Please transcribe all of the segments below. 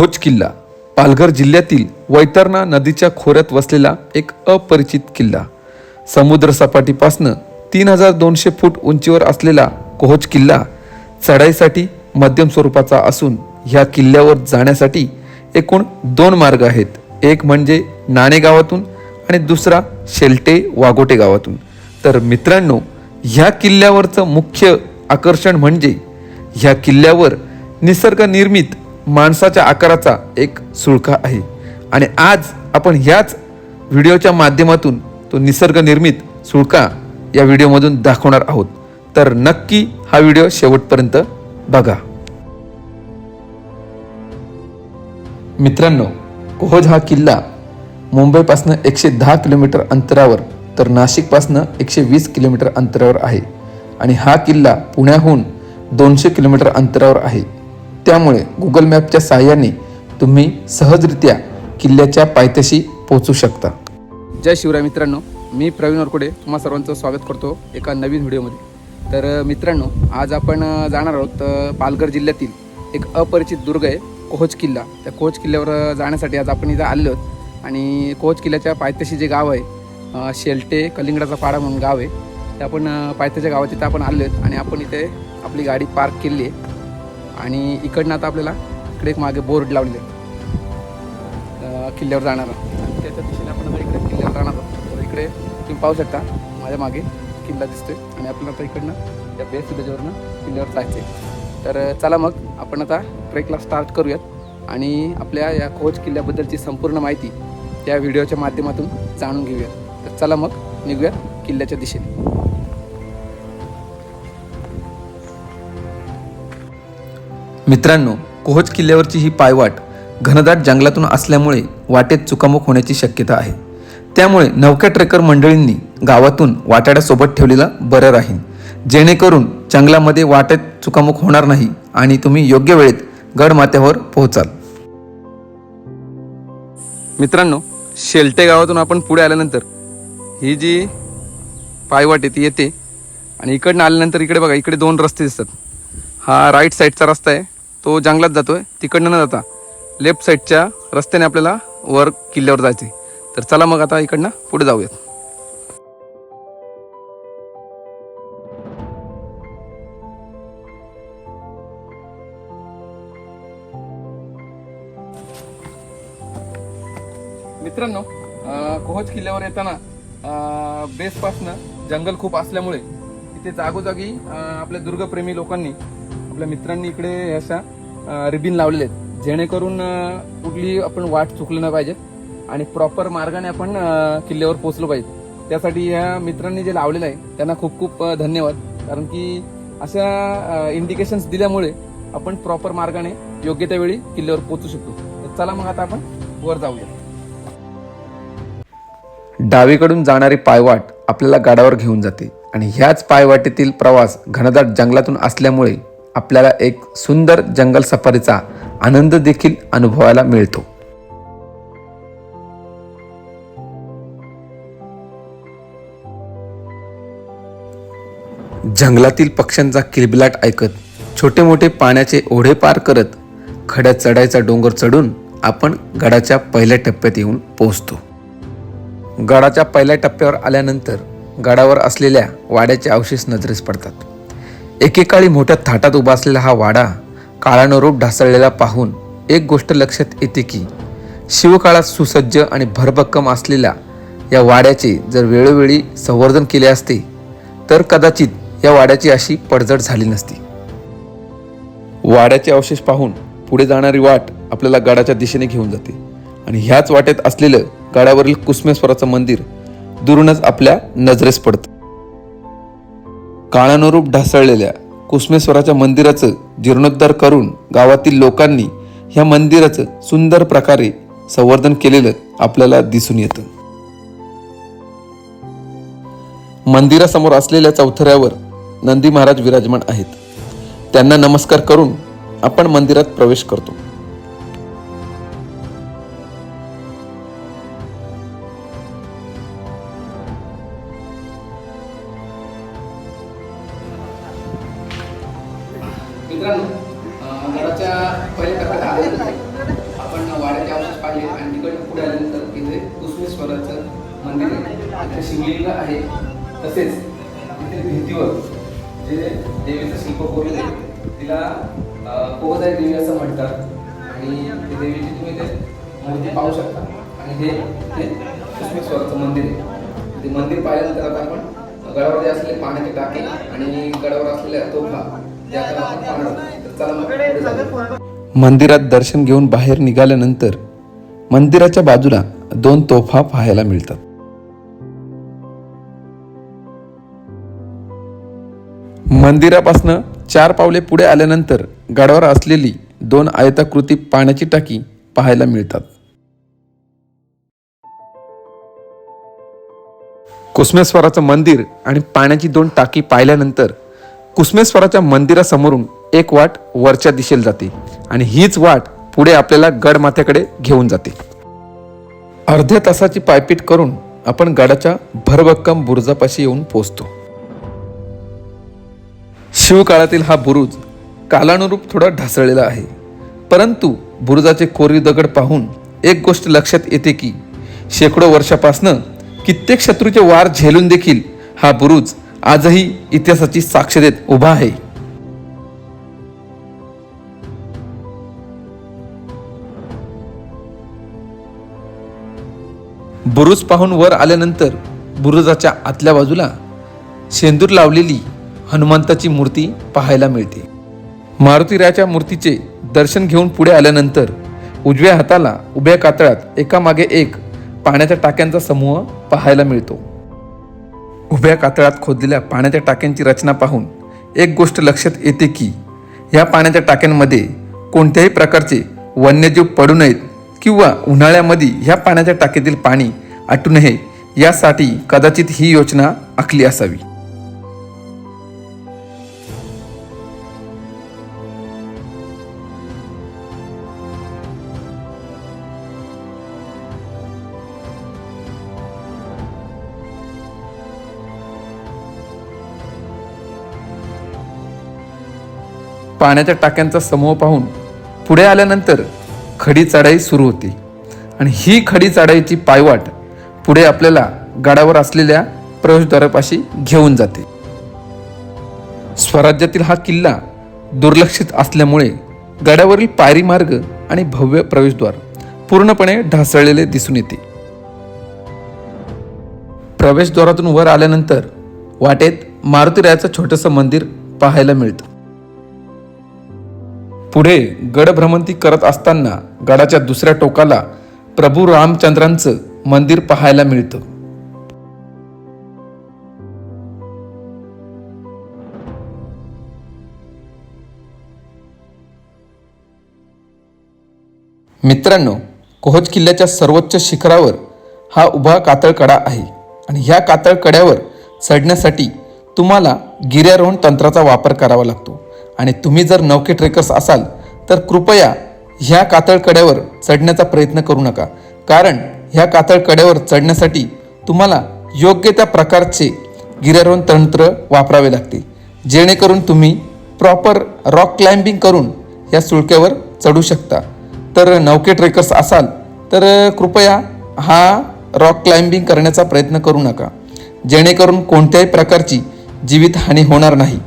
भोज किल्ला पालघर जिल्ह्यातील वैतरणा नदीच्या खोऱ्यात वसलेला एक अपरिचित किल्ला. समुद्र सपाटीपासनं तीन हजार दोनशे फूट उंचीवर असलेला कोहोज किल्ला चढाईसाठी मध्यम स्वरूपाचा असून ह्या किल्ल्यावर जाण्यासाठी एकूण दोन मार्ग आहेत. एक म्हणजे नाणे गावातून आणि दुसरा शेलटे वाघोटे गावातून. तर मित्रांनो ह्या किल्ल्यावरचं मुख्य आकर्षण म्हणजे ह्या किल्ल्यावर निसर्गनिर्मित माणसाच्या आकाराचा एक सुळका आहे. आणि आज आपण ह्याच व्हिडिओच्या माध्यमातून तो निसर्गनिर्मित सुळका या व्हिडिओमधून दाखवणार आहोत. तर नक्की हा व्हिडिओ शेवटपर्यंत बघा. मित्रांनो कोहोज हा किल्ला मुंबईपासनं एकशे दहा किलोमीटर अंतरावर तर नाशिकपासनं एकशे वीस किलोमीटर अंतरावर आहे. आणि हा किल्ला पुण्याहून दोनशे किलोमीटर अंतरावर आहे. त्यामुळे गुगल मॅपच्या सहाय्याने तुम्ही सहजरित्या किल्ल्याच्या पायथ्याशी पोहोचू शकता. जय शिवराय मित्रांनो मी प्रवीण वरकुडे तुम्हा सर्वांचं स्वागत करतो एका नवीन व्हिडिओमध्ये. तर मित्रांनो आज आपण जाणार आहोत पालघर जिल्ह्यातील एक अपरिचित दुर्ग आहे कोहोज किल्ला. त्या कोहोज किल्ल्यावर जाण्यासाठी आज आपण इथं आलो आहोत. आणि कोहोज किल्ल्याच्या पायथ्याशी जे गाव आहे शेलटे कलिंगडाचा पाडा म्हणून गाव आहे. ते आपण पायथ्याच्या गावात इथं आपण आलो आहेत आणि आपण इथे आपली गाडी पार्क केली आहे. आणि इकडनं आता आपल्याला इकडे एक मागे बोर्ड लावलेले किल्ल्यावर जाणारा त्याच्या दिशेने आपण आता इकडे किल्ल्यावर जाणार आहोत. तर इकडे तुम्ही पाहू शकता माझ्या मागे किल्ला दिसतोय. आणि आपल्याला आता इकडनं त्या बेस विलेजवरनं किल्ल्यावर जायचं आहे तर चला मग आपण आता ट्रेकला स्टार्ट करूयात. आणि आपल्या या खोज किल्ल्याबद्दलची संपूर्ण माहिती या व्हिडिओच्या माध्यमातून जाणून घेऊयात. तर चला मग निघूयात किल्ल्याच्या दिशेने. मित्रांनो कोहोज किल्ल्यावरची ही पायवाट घनदाट जंगलातून असल्यामुळे वाटेत चुकामुक होण्याची शक्यता आहे. त्यामुळे नवक्या ट्रेकर मंडळींनी गावातून वाटाड्यासोबत ठेवलेला बरं राहील जेणेकरून जंगलामध्ये वाटेत चुकामुक होणार नाही आणि तुम्ही योग्य वेळेत गडमाथ्यावर पोहोचाल. मित्रांनो शेलटे गावातून आपण पुढे आल्यानंतर ही जी पायवाट आहे ती येते आणि इकडनं आल्यानंतर इकडे बघा इकडे दोन रस्ते दिसतात. हा राईट साईडचा रस्ता आहे. तो जंगलात जातोय तिकडनं न जाता लेफ्ट साईडच्या रस्त्याने आपल्याला वर किल्ल्यावर जायचे तर चला मग आता इकडनं पुढे जाऊयात. मित्रांनो कोहज कोहोज किल्ल्यावर येताना अं, बेसपासनं जंगल खूप असल्यामुळे इथे जागोजागी आपल्या दुर्गप्रेमी लोकांनी आपल्या मित्रांनी इकडे अशा रिबिन लावलेले आहेत. जेणेकरून कुठली आपण वाट चुकली नाही पाहिजे आणि प्रॉपर मार्गाने आपण किल्ल्यावर पोहोचलो पाहिजे. त्यासाठी या मित्रांनी जे लावलेलं आहे त्यांना खूप खूप धन्यवाद. कारण की अशा इंडिकेशन्स दिल्यामुळे आपण प्रॉपर मार्गाने योग्य त्या वेळी किल्ल्यावर पोहोचू शकतो. तर चला मग आता आपण वर जाऊया. डावीकडून जाणारी पायवाट आपल्याला गाडावर घेऊन जाते आणि ह्याच पायवाटेतील प्रवास घनदाट जंगलातून असल्यामुळे आपल्याला एक सुंदर जंगल सफारीचा आनंद देखील अनुभवायला मिळतो. जंगलातील पक्ष्यांचा किलबिलाट ऐकत छोटे मोठे पाण्याचे ओढे पार करत खड्यात चढायचा डोंगर चढून आपण गडाच्या पहिल्या टप्प्यात येऊन पोहोचतो. गडाच्या पहिल्या टप्प्यावर आल्यानंतर गडावर असलेल्या वाड्याचे अवशेष नजरेस पडतात. एकेकाळी मोठ्या थाटात उभा असलेला हा वाडा काळानं रूप ढासळलेला पाहून एक गोष्ट लक्षात येते की शिवकाळात सुसज्ज आणि भरभक्कम असलेल्या या वाड्याचे जर वेळोवेळी संवर्धन केले असते तर कदाचित या वाड्याची अशी पडझड झाली नसती. वाड्याचे अवशेष पाहून पुढे जाणारी वाट आपल्याला गडाच्या दिशेने घेऊन जाते आणि ह्याच वाटेत असलेलं गडावरील कुसमेश्वराचं मंदिर दुरूनच आपल्या नजरेस पडतं. काळानुरूप ढासळलेल्या कुसमेश्वराच्या मंदिराचं जीर्णोद्धार करून गावातील लोकांनी ह्या मंदिराचं सुंदर प्रकारे संवर्धन केलेलं आपल्याला दिसून येतं. मंदिरासमोर असलेल्या चौथऱ्यावर नंदी महाराज विराजमान आहेत. त्यांना नमस्कार करून आपण मंदिरात प्रवेश करतो. मित्रांनो गडाच्या पहिल्या टप्प्यात आलेलं आपण वाड्याचे अवशेष पाहिले आणि तिकडे पुढे आल्यानंतर इथे कुसमेश्वराचं मंदिर आहे. शिवलिंग आहे. तसेच इथे भिंतीवर जे देवीचं शिल्प कोरलेलं आहे तिला कोवदारी देवी असं म्हणतात. आणि ते देवीची तुम्ही ते मूर्ती पाहू शकता. आणि हे ते कुसमेश्वराचं मंदिर आहे. ते मंदिर पाहिल्यानंतर आता आपण गडावरती असलेले पाण्याचे टाके आणि गडावर असलेल्या तोफा मंदिरात दर्शन घेऊन बाहेर निघाल्यानंतर मंदिराच्या बाजूला दोन तोफा पाहायला मिळतात. मंदिरापासनं चार पावले पुढे आल्यानंतर गडावर असलेली दोन आयताकृती पाण्याची टाकी पाहायला मिळतात. कुसमेश्वराचं मंदिर आणि पाण्याची दोन टाकी पाहिल्यानंतर कुसमेश्वराच्या मंदिरासमोरून एक वाट वरच्या दिशेला जाते आणि हीच वाट पुढे आपल्याला गडमाथ्याकडे घेऊन जाते. अर्ध्या तासाची पायपीट करून आपण गडाच्या भरभक्कम बुरुजापाशी येऊन पोचतो शिवकाळातील हा बुरुज कालानुरूप थोडा ढासळलेला आहे. परंतु बुरुजाचे कोरीव दगड पाहून एक गोष्ट लक्षात येते की शेकडो वर्षापासनं कित्येक शत्रूचे वार झेलून देखील हा बुरुज आजही इतिहासाची साक्ष देत उभा आहे. बुरुज पाहून वर आल्यानंतर बुरुजाच्या आतल्या बाजूला शेंदूर लावलेली हनुमंताची मूर्ती पाहायला मिळते. मारुतीरायाच्या मूर्तीचे दर्शन घेऊन पुढे आल्यानंतर उजव्या हाताला उभ्या कातळात एकामागे एक पाण्याच्या टाक्यांचा समूह पाहायला मिळतो. उभ्या कातळात खोदलेल्या पाण्याच्या टाक्यांची रचना पाहून एक गोष्ट लक्षात येते की ह्या पाण्याच्या टाक्यांमध्ये कोणत्याही प्रकारचे वन्यजीव पडू नयेत किंवा उन्हाळ्यामध्ये ह्या पाण्याच्या टाकीतील पाणी आटू नये यासाठी कदाचित ही योजना आखली असावी. पाण्याच्या टाक्यांचा समूह पाहून पुढे आल्यानंतर खडी चढाई सुरू होते. आणि ही खडी चढाईची पायवाट पुढे आपल्याला गडावर असलेल्या प्रवेशद्वारापाशी घेऊन जाते. स्वराज्यातील हा किल्ला दुर्लक्षित असल्यामुळे गडावरील पायरी मार्ग आणि भव्य प्रवेशद्वार पूर्णपणे ढासळलेले दिसून येते. प्रवेशद्वारातून वर आल्यानंतर वाटेत मारुतीरायाचं छोटंसं मंदिर पाहायला मिळतं. पुढे गडभ्रमंती करत असताना गडाच्या दुसऱ्या टोकाला प्रभू रामचंद्रांचं मंदिर पाहायला मिळतं. मित्रांनो कोहज किल्ल्याच्या सर्वोच्च शिखरावर हा उभा कातळ कडा आहे आणि ह्या कातळ कड्यावर चढण्यासाठी तुम्हाला गिर्यारोहण तंत्राचा वापर करावा लागतो. आणि तुम्ही जर नौके ट्रेकर्स असाल तर कृपया ह्या कातळ कड्यावर चढण्याचा प्रयत्न करू नका. कारण ह्या कातळ कड्यावर चढण्यासाठी तुम्हाला योग्य त्या प्रकारचे गिर्यारोहण तंत्र वापरावे लागते जेणेकरून तुम्ही प्रॉपर रॉक क्लाइम्बिंग करून या सुळक्यावर चढू शकता. तर नौके ट्रेकर्स असाल तर कृपया हा रॉक क्लाइम्बिंग करण्याचा प्रयत्न करू नका. जेणेकरून कोणत्याही प्रकारची जीवितहानी होणार नाही.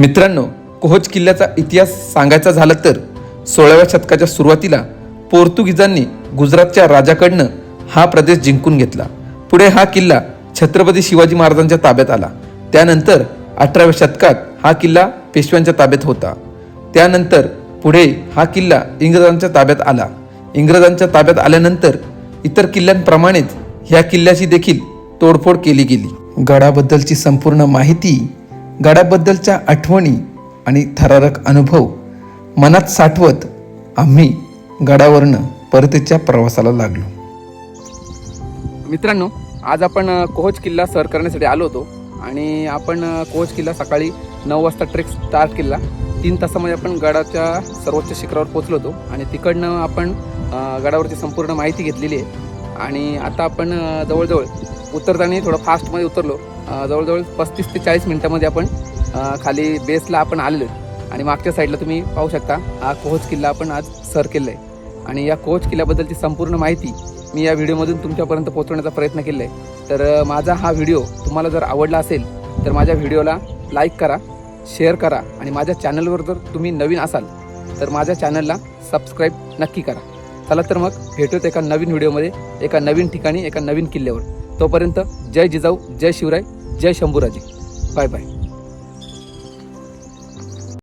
मित्रांनो कोहोज किल्ल्याचा इतिहास सांगायचा झाला तर सोळाव्या शतकाच्या सुरुवातीला पोर्तुगीजांनी गुजरातच्या राजाकडनं हा प्रदेश जिंकून घेतला. पुढे हा किल्ला छत्रपती शिवाजी महाराजांच्या ताब्यात आला. त्यानंतर अठराव्या शतकात हा किल्ला पेशव्यांच्या ताब्यात होता. त्यानंतर पुढे हा किल्ला इंग्रजांच्या ताब्यात आला. इंग्रजांच्या ताब्यात आल्यानंतर इतर किल्ल्यांप्रमाणेच ह्या किल्ल्याची देखील तोडफोड केली गेली. गडाबद्दलची संपूर्ण माहिती गडाबद्दलच्या आठवणी आणि थरारक अनुभव मनात साठवत आम्ही गडावरनं परतीच्या प्रवासाला लागलो. मित्रांनो आज आपण कोहज किल्ला सर करण्यासाठी आलो होतो आणि आपण कोहज किल्ला सकाळी नऊ वाजता ट्रेक स्टार्ट केला. तीन तासामध्ये आपण गडाच्या सर्वोच्च शिखरावर पोचलो होतो आणि तिकडनं आपण गडावरची संपूर्ण माहिती घेतलेली आहे. आणि आता आपण जवळजवळ उतरताना थोडं फास्टमध्ये उतरलो. जवळजवळ पस्तीस ते चाळीस मिनटामध्ये आपण खाली बेसला आपण आलेलो आणि मागच्या साईडला तुम्ही पाहू शकता हा कोच किल्ला आपण आज सर केला आहे आणि या कोच किल्ल्याबद्दलची संपूर्ण माहिती मी या व्हिडिओमधून तुमच्यापर्यंत पोहोचवण्याचा प्रयत्न केला आहे तर माझा हा व्हिडिओ तुम्हाला जर आवडला असेल तर माझ्या व्हिडिओला लाईक करा शेअर करा आणि माझ्या चॅनलवर जर तुम्ही नवीन असाल तर माझ्या चॅनलला सबस्क्राईब नक्की करा. चला तर मग भेटूत एका नवीन व्हिडिओमध्ये एका नवीन ठिकाणी एका नवीन किल्ल्यावर. तोपर्यंत जय जिजाऊ जय शिवराय. जय शंभूराजे. Bye bye.